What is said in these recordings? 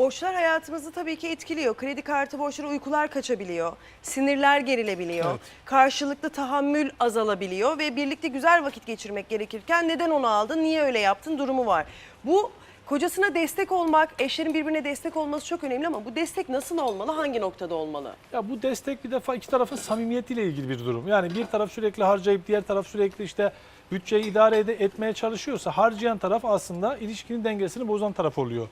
Borçlar hayatımızı tabii ki etkiliyor. Kredi kartı borçları uykular kaçabiliyor. Sinirler gerilebiliyor. Evet. Karşılıklı tahammül azalabiliyor ve birlikte güzel vakit geçirmek gerekirken neden onu aldın, niye öyle yaptın durumu var. Bu kocasına destek olmak, eşlerin birbirine destek olması çok önemli ama bu destek nasıl olmalı, hangi noktada olmalı? Ya bu destek bir defa iki tarafın samimiyetiyle ilgili bir durum. Yani bir taraf sürekli harcayıp diğer taraf sürekli işte bütçeyi idare etmeye çalışıyorsa harcayan taraf aslında ilişkinin dengesini bozan taraf oluyor.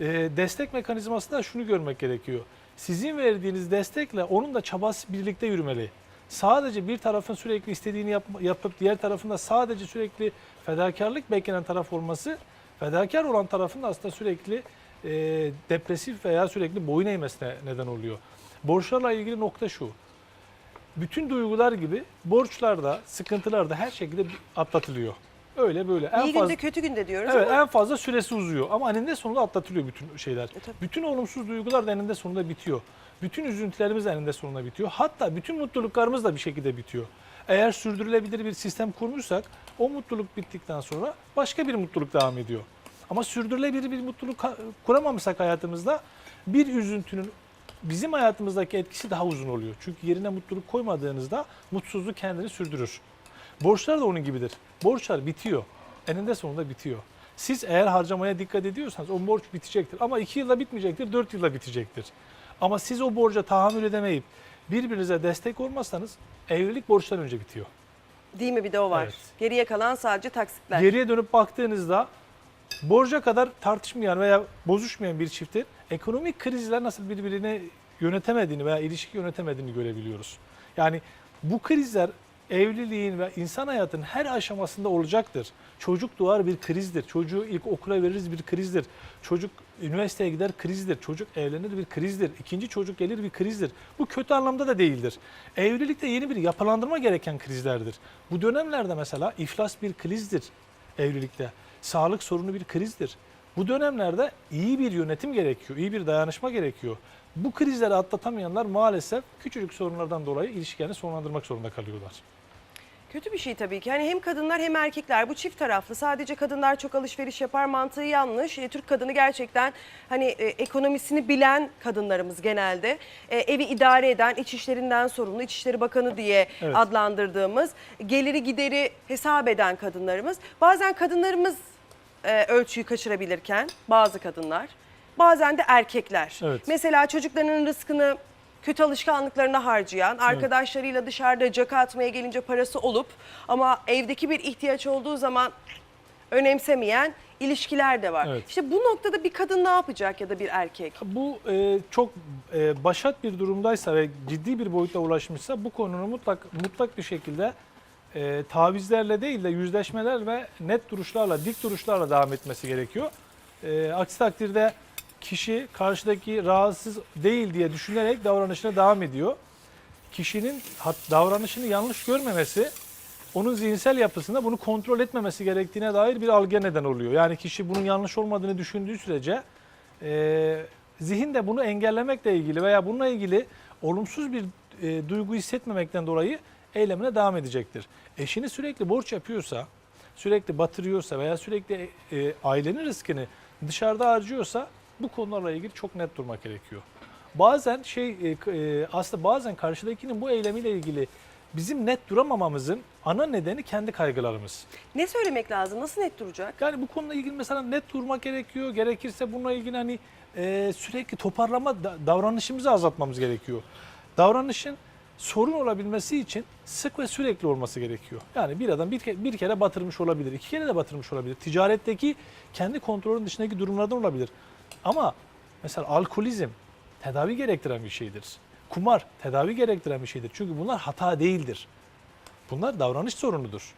Ee, destek mekanizmasında şunu görmek gerekiyor. Sizin verdiğiniz destekle onun da çabası birlikte yürümeli. Sadece bir tarafın sürekli istediğini yap- yapıp diğer tarafın da sadece sürekli fedakarlık beklenen taraf olması fedakar olan tarafın da aslında sürekli e, depresif veya sürekli boyun eğmesine neden oluyor. Borçlarla ilgili nokta şu. Bütün duygular gibi borçlar da, sıkıntılar da her şekilde atlatılıyor. Öyle böyle. En İyi fazla, günde kötü günde diyoruz evet, ama en fazla süresi uzuyor ama eninde sonunda atlatılıyor bütün şeyler. E, tabii. bütün olumsuz duygular da eninde sonunda bitiyor. Bütün üzüntülerimiz de eninde sonunda bitiyor. Hatta bütün mutluluklarımız da bir şekilde bitiyor. Eğer sürdürülebilir bir sistem kurmuşsak o mutluluk bittikten sonra başka bir mutluluk devam ediyor. Ama sürdürülebilir bir mutluluk kuramamışsak hayatımızda bir üzüntünün bizim hayatımızdaki etkisi daha uzun oluyor. Çünkü yerine mutluluk koymadığınızda mutsuzluk kendini sürdürür. Borçlar da onun gibidir. Borçlar bitiyor. Eninde sonunda bitiyor. Siz eğer harcamaya dikkat ediyorsanız o borç bitecektir. Ama 2 yılda bitmeyecektir, 4 yılda bitecektir. Ama siz o borca tahammül edemeyip birbirinize destek olmazsanız evlilik borçtan önce bitiyor. değil mi bir de o var. Evet. Geriye kalan sadece taksitler. Geriye dönüp baktığınızda borca kadar tartışmayan veya bozuşmayan bir çiftin ekonomik krizler nasıl birbirini yönetemediğini veya ilişki yönetemediğini görebiliyoruz. Yani bu krizler evliliğin ve insan hayatının her aşamasında olacaktır. Çocuk doğar bir krizdir. Çocuğu ilk okula veririz bir krizdir. Çocuk üniversiteye gider krizdir. Çocuk evlenir bir krizdir. İkinci çocuk gelir bir krizdir. Bu kötü anlamda da değildir. Evlilikte yeni bir yapılandırma gereken krizlerdir. Bu dönemlerde mesela iflas bir krizdir evlilikte. Sağlık sorunu bir krizdir. Bu dönemlerde iyi bir yönetim gerekiyor, iyi bir dayanışma gerekiyor. Bu krizleri atlatamayanlar maalesef küçücük sorunlardan dolayı ilişkilerini sonlandırmak zorunda kalıyorlar. Kötü bir şey tabii ki. Hani hem kadınlar hem erkekler bu çift taraflı. Sadece kadınlar çok alışveriş yapar mantığı yanlış. E, Türk kadını gerçekten hani e, ekonomisini bilen kadınlarımız genelde. E, evi idare eden, iç işlerinden sorumlu, İçişleri Bakanı diye Evet. adlandırdığımız, geliri gideri hesap eden kadınlarımız. Bazen kadınlarımız e, ölçüyü kaçırabilirken bazı kadınlar, bazen de erkekler. Evet. Mesela çocuklarının rızkını kötü alışkanlıklarına harcayan, arkadaşlarıyla dışarıda caka atmaya gelince parası olup ama evdeki bir ihtiyaç olduğu zaman önemsemeyen ilişkiler de var. Evet. İşte bu noktada bir kadın ne yapacak ya da bir erkek? Bu e, çok e, başat bir durumdaysa ve ciddi bir boyuta ulaşmışsa bu konunun mutlak mutlak bir şekilde e, tavizlerle değil de yüzleşmeler ve net duruşlarla, dik duruşlarla devam etmesi gerekiyor. E, aksi takdirde kişi karşıdaki rahatsız değil diye düşünerek davranışına devam ediyor. Kişinin davranışını yanlış görmemesi onun zihinsel yapısında bunu kontrol etmemesi gerektiğine dair bir algıya neden oluyor. Yani kişi bunun yanlış olmadığını düşündüğü sürece e, zihin de bunu engellemekle ilgili veya bununla ilgili olumsuz bir e, duygu hissetmemekten dolayı eylemine devam edecektir. Eşini sürekli borç yapıyorsa, sürekli batırıyorsa veya sürekli e, ailenin riskini dışarıda harcıyorsa bu konularla ilgili çok net durmak gerekiyor. Bazen şey e, e, aslında bazen karşıdakinin bu eylemiyle ilgili bizim net duramamamızın ana nedeni kendi kaygılarımız. Ne söylemek lazım? Nasıl net duracak? Yani bu konuyla ilgili mesela net durmak gerekiyor. Gerekirse bununla ilgili hani e, sürekli toparlama da- davranışımızı azaltmamız gerekiyor. Davranışın sorun olabilmesi için sık ve sürekli olması gerekiyor. Yani bir adam bir, ke- bir kere batırmış olabilir, iki kere de batırmış olabilir. Ticaretteki kendi kontrolün dışındaki durumlardan olabilir. Ama mesela alkolizm tedavi gerektiren bir şeydir. Kumar tedavi gerektiren bir şeydir. Çünkü bunlar hata değildir. Bunlar davranış sorunudur.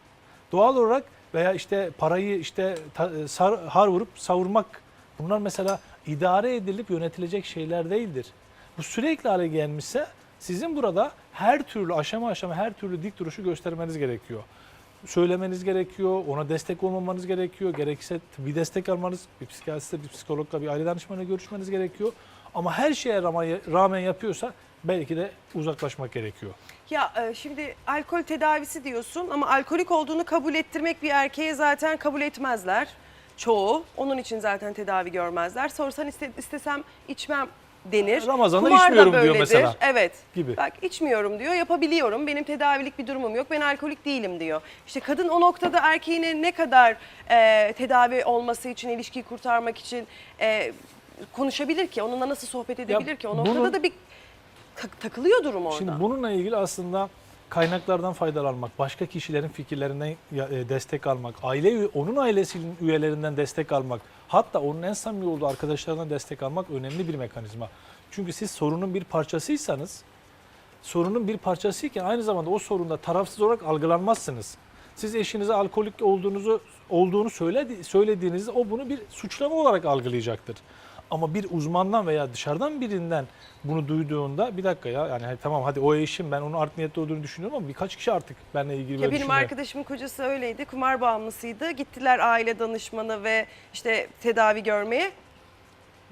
Doğal olarak veya işte parayı işte ta- sar, har vurup savurmak bunlar mesela idare edilip yönetilecek şeyler değildir. Bu sürekli hale gelmişse sizin burada her türlü aşama aşama her türlü dik duruşu göstermeniz gerekiyor. Söylemeniz gerekiyor, ona destek olmamanız gerekiyor. Gerekirse bir destek almanız, bir psikiyatriste, bir psikologla, bir aile danışmanıyla görüşmeniz gerekiyor. Ama her şeye rağmen, yapıyorsa belki de uzaklaşmak gerekiyor. Ya e, şimdi alkol tedavisi diyorsun ama alkolik olduğunu kabul ettirmek bir erkeğe zaten kabul etmezler. çoğu. Onun için zaten tedavi görmezler. Sorsan iste- istesem içmem denir. Ramazan'da Kumar da içmiyorum diyor böyledir. mesela. Evet. Gibi. Bak içmiyorum diyor, yapabiliyorum. Benim tedavilik bir durumum yok. Ben alkolik değilim diyor. İşte kadın o noktada erkeğine ne kadar e, tedavi olması için, ilişkiyi kurtarmak için e, konuşabilir ki? Onunla nasıl sohbet edebilir ki? O noktada bunun- da bir tak- takılıyor durum orada. Şimdi bununla ilgili aslında kaynaklardan faydalanmak, başka kişilerin fikirlerinden ya- e, destek almak, aile üye- onun ailesinin üyelerinden destek almak, hatta onun en samimi olduğu arkadaşlarından destek almak önemli bir mekanizma. Çünkü siz sorunun bir parçasıysanız, sorunun bir parçasıyken aynı zamanda o sorunda tarafsız olarak algılanmazsınız. Siz eşinize alkolik olduğunuzu olduğunu söyledi, söylediğinizde o bunu bir suçlama olarak algılayacaktır. Ama bir uzmandan veya dışarıdan birinden bunu duyduğunda bir dakika ya yani hani tamam hadi o eşim ben onun art niyetli olduğunu düşünüyorum ama birkaç kişi artık benimle ilgili Ya böyle benim düşünüyor. arkadaşımın kocası öyleydi. Kumar bağımlısıydı. Gittiler aile danışmanı ve işte tedavi görmeye.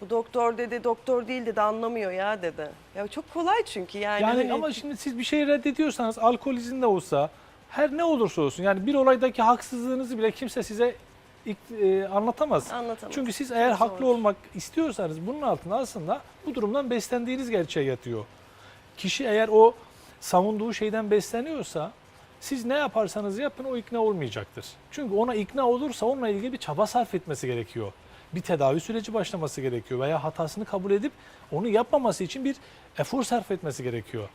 Bu doktor dedi, doktor değil dedi, anlamıyor ya dedi. Ya çok kolay çünkü yani. Yani hani- ama şimdi siz bir şeyi reddediyorsanız alkolizm de olsa her ne olursa olsun yani bir olaydaki haksızlığınızı bile kimse size e, anlatamaz. Anlatamaz. Çünkü siz eğer Çok haklı zor. olmak istiyorsanız bunun altında aslında bu durumdan beslendiğiniz gerçeği yatıyor. Kişi eğer o savunduğu şeyden besleniyorsa siz ne yaparsanız yapın o ikna olmayacaktır. Çünkü ona ikna olursa onunla ilgili bir çaba sarf etmesi gerekiyor. Bir tedavi süreci başlaması gerekiyor veya hatasını kabul edip onu yapmaması için bir efor sarf etmesi gerekiyor.